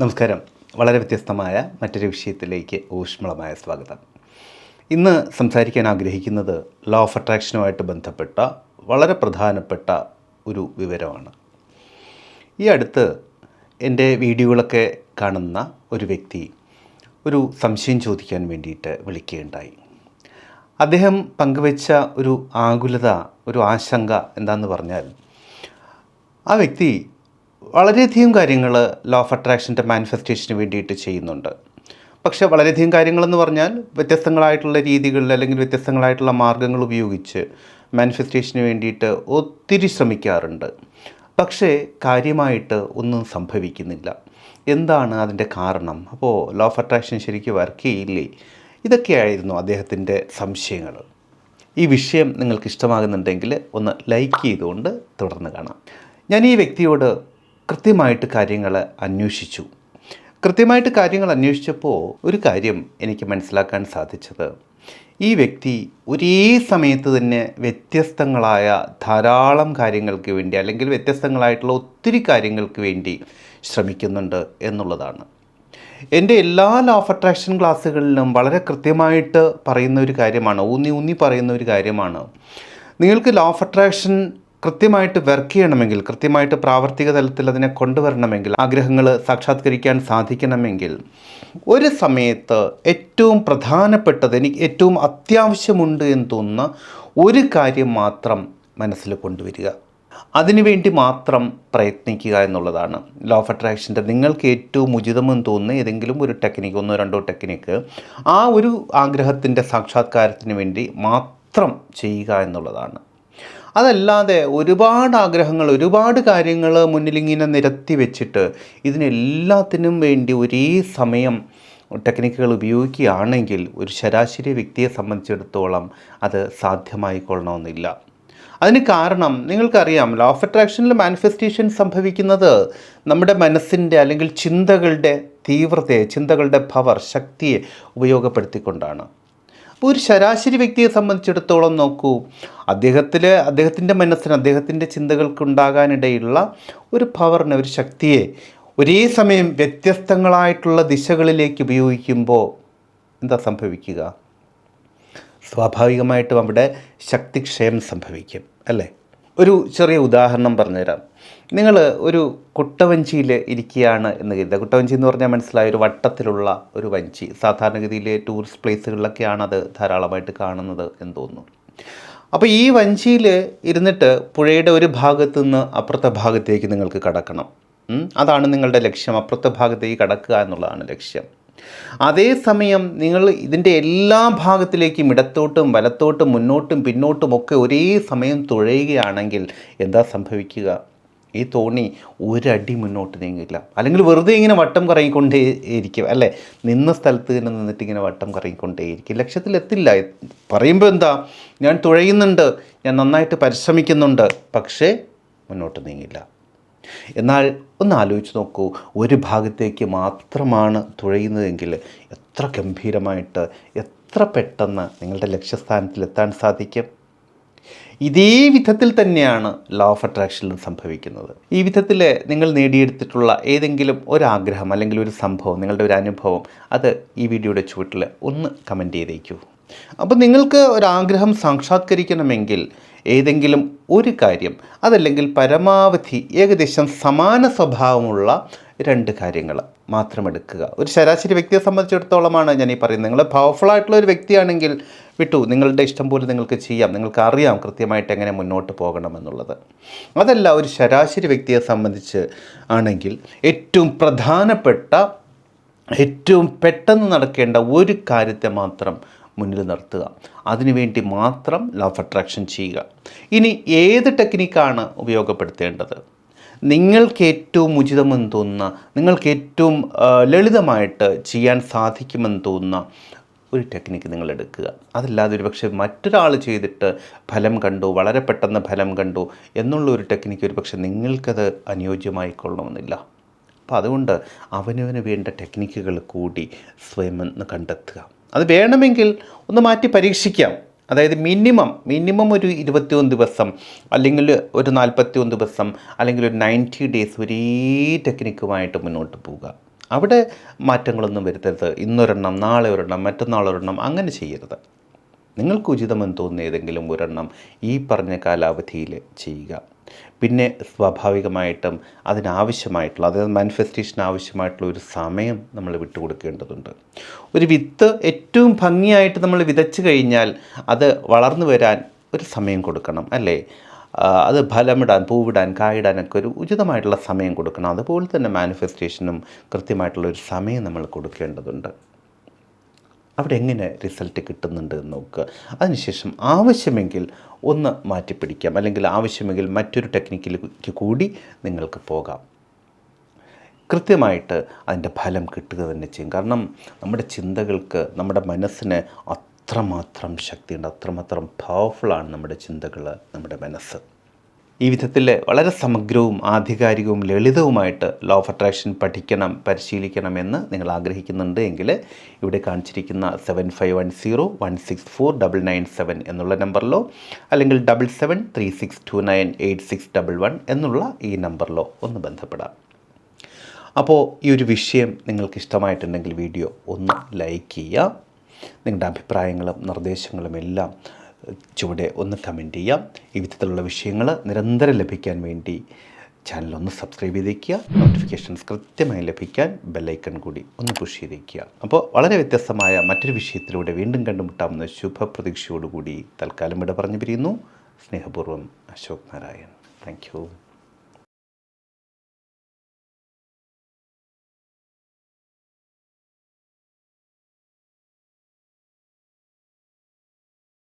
നമസ്കാരം. വളരെ വ്യത്യസ്തമായ മറ്റൊരു വിഷയത്തിലേക്ക് ഊഷ്മളമായ സ്വാഗതം. ഇന്ന് സംസാരിക്കാൻ ആഗ്രഹിക്കുന്നത് ലോ ഓഫ് അട്രാക്ഷനുമായിട്ട് ബന്ധപ്പെട്ട വളരെ പ്രധാനപ്പെട്ട ഒരു വിവരമാണ്. ഈ അടുത്ത് എന്റെ വീഡിയോകളൊക്കെ കാണുന്ന ഒരു വ്യക്തി ഒരു സംശയം ചോദിക്കാൻ വേണ്ടിയിട്ട് വിളിക്കുകയുണ്ടായി. അദ്ദേഹം പങ്കുവെച്ച ഒരു ആകുലത ഒരു ആശങ്ക എന്താണെന്ന് പറഞ്ഞാൽ ആ വ്യക്തി വളരെയധികം കാര്യങ്ങൾ ലോ ഓഫ് അട്രാക്ഷന്റെ മാനിഫെസ്റ്റേഷന് വേണ്ടിയിട്ട് ചെയ്യുന്നുണ്ട്. പക്ഷേ വളരെയധികം കാര്യങ്ങളെന്ന് പറഞ്ഞാൽ വ്യത്യസ്തങ്ങളായിട്ടുള്ള രീതികളിൽ അല്ലെങ്കിൽ വ്യത്യസ്തങ്ങളായിട്ടുള്ള മാർഗങ്ങൾ ഉപയോഗിച്ച് മാനിഫെസ്റ്റേഷന് വേണ്ടിയിട്ട് ഒത്തിരി ശ്രമിക്കാറുണ്ട്. പക്ഷേ കാര്യമായിട്ട് ഒന്നും സംഭവിക്കുന്നില്ല. എന്താണ് അതിന്റെ കാരണം? അപ്പോൾ ലോ ഓഫ് അട്രാക്ഷൻ ശരിക്കും വർക്ക് ചെയ്യില്ലേ? ഇതൊക്കെയായിരുന്നു അദ്ദേഹത്തിന്റെ സംശയങ്ങൾ. ഈ വിഷയം നിങ്ങൾക്ക് ഇഷ്ടമാകുന്നുണ്ടെങ്കിൽ ഒന്ന് ലൈക്ക് ചെയ്തുകൊണ്ട് തുടർന്ന് കാണാം. ഞാൻ ഈ വ്യക്തിയോട് കൃത്യമായിട്ട് കാര്യങ്ങൾ അന്വേഷിച്ചു. കൃത്യമായിട്ട് കാര്യങ്ങൾ അന്വേഷിച്ചപ്പോൾ ഒരു കാര്യം എനിക്ക് മനസ്സിലാക്കാൻ സാധിച്ചത്. ഈ വ്യക്തി ഒരേ സമയത്ത് തന്നെ വ്യത്യസ്തങ്ങളായ ധാരാളം കാര്യങ്ങൾക്ക് വേണ്ടി അല്ലെങ്കിൽ വ്യത്യസ്തങ്ങളായിട്ടുള്ള ഒത്തിരി കാര്യങ്ങൾക്ക് വേണ്ടി ശ്രമിക്കുന്നുണ്ട് എന്നുള്ളതാണ്. എന്റെ എല്ലാ ലോ ഓഫ് അട്രാക്ഷൻ ക്ലാസ്സുകളിലും വളരെ കൃത്യമായിട്ട് പറയുന്ന ഒരു കാര്യമാണ് ഊന്നി ഊന്നി പറയുന്ന ഒരു കാര്യമാണ്. നിങ്ങൾക്ക് ലോ ഓഫ് അട്രാക്ഷൻ കൃത്യമായിട്ട് വർക്ക് ചെയ്യണമെങ്കിൽ കൃത്യമായിട്ട് പ്രാവർത്തിക തലത്തിൽ അതിനെ കൊണ്ടുവരണമെങ്കിൽ ആഗ്രഹങ്ങൾ സാക്ഷാത്കരിക്കാൻ സാധിക്കണമെങ്കിൽ ഒരു സമയത്ത് ഏറ്റവും പ്രധാനപ്പെട്ടത് എനിക്ക് ഏറ്റവും അത്യാവശ്യമുണ്ട് എന്ന് തോന്നുന്ന ഒരു കാര്യം മാത്രം മനസ്സിൽ കൊണ്ടുവരിക. അതിനുവേണ്ടി മാത്രം പ്രയത്നിക്കുക എന്നുള്ളതാണ്. ലോ ഓഫ് അട്രാക്ഷന്റെ നിങ്ങൾക്ക് ഏറ്റവും ഉചിതമെന്ന് തോന്നുന്ന ഏതെങ്കിലും ഒരു ടെക്നിക്ക് ഒന്നോ രണ്ടോ ടെക്നിക്ക് ആ ഒരു ആഗ്രഹത്തിന്റെ സാക്ഷാത്കാരത്തിന് വേണ്ടി മാത്രം ചെയ്യുക എന്നുള്ളതാണ്. അതല്ലാതെ ഒരുപാട് ആഗ്രഹങ്ങൾ ഒരുപാട് കാര്യങ്ങൾ മുന്നിലിങ്ങനെ നിരത്തി വെച്ചിട്ട് ഇതിനെല്ലാത്തിനും വേണ്ടി ഒരേ സമയം ടെക്നിക്കുകൾ ഉപയോഗിക്കുകയാണെങ്കിൽ ഒരു ശരാശരി വ്യക്തിയെ സംബന്ധിച്ചിടത്തോളം അത് സാധ്യമായിക്കൊള്ളണമെന്നില്ല. അതിന് കാരണം നിങ്ങൾക്കറിയാം ലോ ഓഫ് അട്രാക്ഷനിൽ മാനിഫെസ്റ്റേഷൻ സംഭവിക്കുന്നത് നമ്മുടെ മനസ്സിന്റെ അല്ലെങ്കിൽ ചിന്തകളുടെ തീവ്രതയെ ചിന്തകളുടെ പവർ ശക്തിയെ ഉപയോഗപ്പെടുത്തിക്കൊണ്ടാണ്. അപ്പോൾ ഒരു ശരാശരി വ്യക്തിയെ സംബന്ധിച്ചിടത്തോളം നോക്കൂ. അദ്ദേഹത്തിൽ അദ്ദേഹത്തിന്റെ മനസ്സിന് അദ്ദേഹത്തിന്റെ ചിന്തകൾക്കുണ്ടാകാനിടയുള്ള ഒരു പവറിനെ ഒരു ശക്തിയെ ഒരേ സമയം വ്യത്യസ്തങ്ങളായിട്ടുള്ള ദിശകളിലേക്ക് ഉപയോഗിക്കുമ്പോൾ എന്താ സംഭവിക്കുക? സ്വാഭാവികമായിട്ടും അവിടെ ശക്തിക്ഷയം സംഭവിക്കും അല്ലേ? ഒരു ചെറിയ ഉദാഹരണം പറഞ്ഞുതരാം. നിങ്ങൾ ഒരു കുട്ടവഞ്ചിയിൽ ഇരിക്കുകയാണ് എന്ന് കരുതുക. കുട്ടവഞ്ചി എന്ന് പറഞ്ഞാൽ മനസ്സിലായ ഒരു വട്ടത്തിലുള്ള ഒരു വഞ്ചി. സാധാരണഗതിയിൽ ടൂറിസ്റ്റ് പ്ലേസുകളിലൊക്കെയാണ് അത് ധാരാളമായിട്ട് കാണുന്നത് എന്ന് തോന്നുന്നു. അപ്പോൾ ഈ വഞ്ചിയിൽ ഇരുന്നിട്ട് പുഴയുടെ ഒരു ഭാഗത്തു നിന്ന് അപ്പുറത്തെ ഭാഗത്തേക്ക് നിങ്ങൾക്ക് കടക്കണം. അതാണ് നിങ്ങളുടെ ലക്ഷ്യം. അപ്പുറത്തെ ഭാഗത്തേക്ക് കടക്കുക എന്നുള്ളതാണ് ലക്ഷ്യം. അതേസമയം നിങ്ങൾ ഇതിന്റെ എല്ലാ ഭാഗത്തിലേക്കും ഇടത്തോട്ടും വലത്തോട്ടും മുന്നോട്ടും പിന്നോട്ടും ഒക്കെ ഒരേ സമയം തുഴയുകയാണെങ്കിൽ എന്താ സംഭവിക്കുക? ഈ തോണി ഒരടി മുന്നോട്ട് നീങ്ങില്ല അല്ലെങ്കിൽ വെറുതെ ഇങ്ങനെ വട്ടം കറങ്ങിക്കൊണ്ടേ ഇരിക്കും അല്ലേ? നിന്ന സ്ഥലത്ത് തന്നെ നിന്നിട്ട് ഇങ്ങനെ വട്ടം കറങ്ങിക്കൊണ്ടേയിരിക്കും ലക്ഷ്യത്തിലെത്തില്ല. പറയുമ്പോൾ എന്താ? ഞാൻ തുഴയുന്നുണ്ട്. ഞാൻ നന്നായിട്ട് പരിശ്രമിക്കുന്നുണ്ട്. പക്ഷേ മുന്നോട്ട് നീങ്ങില്ല. എന്നാൽ ഒന്ന് ആലോചിച്ച് നോക്കൂ ഒരു ഭാഗത്തേക്ക് മാത്രമാണ് തുഴയുന്നതെങ്കിൽ എത്ര ഗംഭീരമായിട്ട് എത്ര പെട്ടെന്ന് നിങ്ങളുടെ ലക്ഷ്യസ്ഥാനത്തിൽ എത്താൻ സാധിക്കും? ഇതേ വിധത്തിൽ തന്നെയാണ് ലോ ഓഫ് അട്രാക്ഷനിലും സംഭവിക്കുന്നത്. ഈ വിധത്തിൽ നിങ്ങൾ നേടിയെടുത്തിട്ടുള്ള ഏതെങ്കിലും ഒരാഗ്രഹം അല്ലെങ്കിൽ ഒരു സംഭവം നിങ്ങളുടെ ഒരു അനുഭവം അത് ഈ വീഡിയോയുടെ ചുവട്ടിൽ ഒന്ന് കമന്റ് ചെയ്തേക്കൂ. അപ്പോൾ നിങ്ങൾക്ക് ഒരാഗ്രഹം സാക്ഷാത്കരിക്കണമെങ്കിൽ ഏതെങ്കിലും ഒരു കാര്യം അതല്ലെങ്കിൽ പരമാവധി ഏകദേശം സമാന സ്വഭാവമുള്ള രണ്ട് കാര്യങ്ങൾ മാത്രമെടുക്കുക ഒരു ശരാശരി വ്യക്തിയെ സംബന്ധിച്ചിടത്തോളമാണ് ഞാൻ ഈ പറയുന്നത്. നിങ്ങൾ പവർഫുൾ ആയിട്ടുള്ള ഒരു വ്യക്തിയാണെങ്കിൽ വിട്ടു. നിങ്ങളുടെ ഇഷ്ടം പോലെ നിങ്ങൾക്ക് ചെയ്യാം. നിങ്ങൾക്ക് അറിയാം കൃത്യമായിട്ട് എങ്ങനെ മുന്നോട്ട് പോകണമെന്നുള്ളത് അതല്ല ഒരു ശരാശരി വ്യക്തിയെ സംബന്ധിച്ച് ആണെങ്കിൽ ഏറ്റവും പ്രധാനപ്പെട്ട ഏറ്റവും പെട്ടെന്ന് നടക്കേണ്ട ഒരു കാര്യത്തെ മാത്രം മുന്നിൽ നിർത്തുക. അതിനുവേണ്ടി മാത്രം ലവ് അട്രാക്ഷൻ ചെയ്യുക. ഇനി ഏത് ടെക്നിക്കാണ് ഉപയോഗപ്പെടുത്തേണ്ടത്? നിങ്ങൾക്ക് ഏറ്റവും ഉചിതമെന്ന് തോന്നുന്ന നിങ്ങൾക്ക് ഏറ്റവും ലളിതമായിട്ട് ചെയ്യാൻ സാധിക്കുമെന്ന് തോന്നുന്ന ഒരു ടെക്നിക്ക് നിങ്ങൾ എടുക്കുക. അതല്ലാതെ ഒരു പക്ഷേ മറ്റൊരാൾ ചെയ്തിട്ട് ഫലം കണ്ടു വളരെ പെട്ടെന്ന് ഫലം കണ്ടു എന്നുള്ള ഒരു ടെക്നിക്ക് ഒരു പക്ഷേ നിങ്ങൾക്കത് അനുയോജ്യമായിക്കൊള്ളണമെന്നില്ല അപ്പോൾ അതുകൊണ്ട് അവനവന് വേണ്ട ടെക്നിക്കുകൾ കൂടി സ്വയം കണ്ടെത്തുക. അത് വേണമെങ്കിൽ ഒന്ന് മാറ്റി പരീക്ഷിക്കാം. അതായത് മിനിമം മിനിമം ഒരു ഇരുപത്തിയൊന്ന് ദിവസം അല്ലെങ്കിൽ ഒരു നാൽപ്പത്തിയൊന്ന് ദിവസം അല്ലെങ്കിൽ ഒരു നയന്റി ഡേയ്സ് ഒരേ ടെക്നിക്കുമായിട്ട് മുന്നോട്ട് പോവുക. അവിടെ മാറ്റങ്ങളൊന്നും വരുത്തരുത്. ഇന്നൊരെണ്ണം നാളെ ഒരെണ്ണം മറ്റന്നാൾ ഒരെണ്ണം അങ്ങനെ ചെയ്യരുത്. നിങ്ങൾക്ക് ഉചിതമെന്ന് തോന്നുന്ന ഏതെങ്കിലും ഒരെണ്ണം ഈ പറഞ്ഞ കാലാവധിയിൽ ചെയ്യുക. പിന്നെ സ്വാഭാവികമായിട്ടും അതിനാവശ്യമായിട്ടുള്ള അതായത് മാനിഫെസ്റ്റേഷൻ ആവശ്യമായിട്ടുള്ള ഒരു സമയം നമ്മൾ വിട്ടുകൊടുക്കേണ്ടതുണ്ട്. ഒരു വിത്ത് ഏറ്റവും ഭംഗിയായിട്ട് നമ്മൾ വിതച്ചു കഴിഞ്ഞാൽ അത് വളർന്നു വരാൻ ഒരു സമയം കൊടുക്കണം അല്ലേ? അത് ഫലമിടാൻ പൂവിടാൻ കായിടാനൊക്കെ ഒരു ഉചിതമായിട്ടുള്ള സമയം കൊടുക്കണം. അതുപോലെ തന്നെ മാനിഫെസ്റ്റേഷനും കൃത്യമായിട്ടുള്ള ഒരു സമയം നമ്മൾ കൊടുക്കേണ്ടതുണ്ട്. അവിടെ എങ്ങനെ റിസൾട്ട് കിട്ടുന്നുണ്ട് എന്ന് നോക്കുക. അതിനുശേഷം ആവശ്യമെങ്കിൽ ഒന്ന് മാറ്റിപ്പിടിക്കാം. അല്ലെങ്കിൽ ആവശ്യമെങ്കിൽ മറ്റൊരു ടെക്നിക്കിലേക്ക് കൂടി നിങ്ങൾക്ക് പോകാം. കൃത്യമായിട്ട് അതിന്റെ ഫലം കിട്ടുക തന്നെ ചെയ്യും. കാരണം നമ്മുടെ ചിന്തകൾക്ക് നമ്മുടെ മനസ്സിന് അത്രമാത്രം ശക്തിയുണ്ട്. അത്രമാത്രം പവർഫുള്ളാണ് നമ്മുടെ ചിന്തകൾ നമ്മുടെ മനസ്സ്. ഈ വിധത്തിൽ വളരെ സമഗ്രവും ആധികാരികവും ലളിതവുമായിട്ട് ലോ ഓഫ് അട്രാക്ഷൻ പഠിക്കണം പരിശീലിക്കണമെന്ന് നിങ്ങൾ ആഗ്രഹിക്കുന്നുണ്ട് എങ്കിൽ ഇവിടെ കാണിച്ചിരിക്കുന്ന seven five one zero one six four double nine seven എന്നുള്ള നമ്പറിലോ അല്ലെങ്കിൽ double seven three six two nine eight six double one എന്നുള്ള ഈ നമ്പറിലോ ഒന്ന് ബന്ധപ്പെടാം. അപ്പോൾ ഈ ഒരു വിഷയം നിങ്ങൾക്ക് ഇഷ്ടമായിട്ടുണ്ടെങ്കിൽ വീഡിയോ ഒന്ന് ലൈക്ക് ചെയ്യുക. നിങ്ങളുടെ അഭിപ്രായങ്ങളും നിർദ്ദേശങ്ങളും എല്ലാം ചുവടെ ഒന്ന് കമന്റ് ചെയ്യാം. ഈ വിധത്തിലുള്ള വിഷയങ്ങൾ നിരന്തരം ലഭിക്കാൻ വേണ്ടി ചാനൽ ഒന്ന് സബ്സ്ക്രൈബ് ചെയ്തേക്കുക. നോട്ടിഫിക്കേഷൻസ് കൃത്യമായി ലഭിക്കാൻ ബെല്ലൈക്കൺ കൂടി ഒന്ന് പുഷ് ചെയ്തേക്കുക. അപ്പോൾ വളരെ വ്യത്യസ്തമായ മറ്റൊരു വിഷയത്തിലൂടെ വീണ്ടും കണ്ടുമുട്ടാമെന്ന ശുഭപ്രതീക്ഷയോടുകൂടി തൽക്കാലം ഇവിടെ പറഞ്ഞു പിരിയുന്നു സ്നേഹപൂർവം അശോക് നാരായൺ. താങ്ക്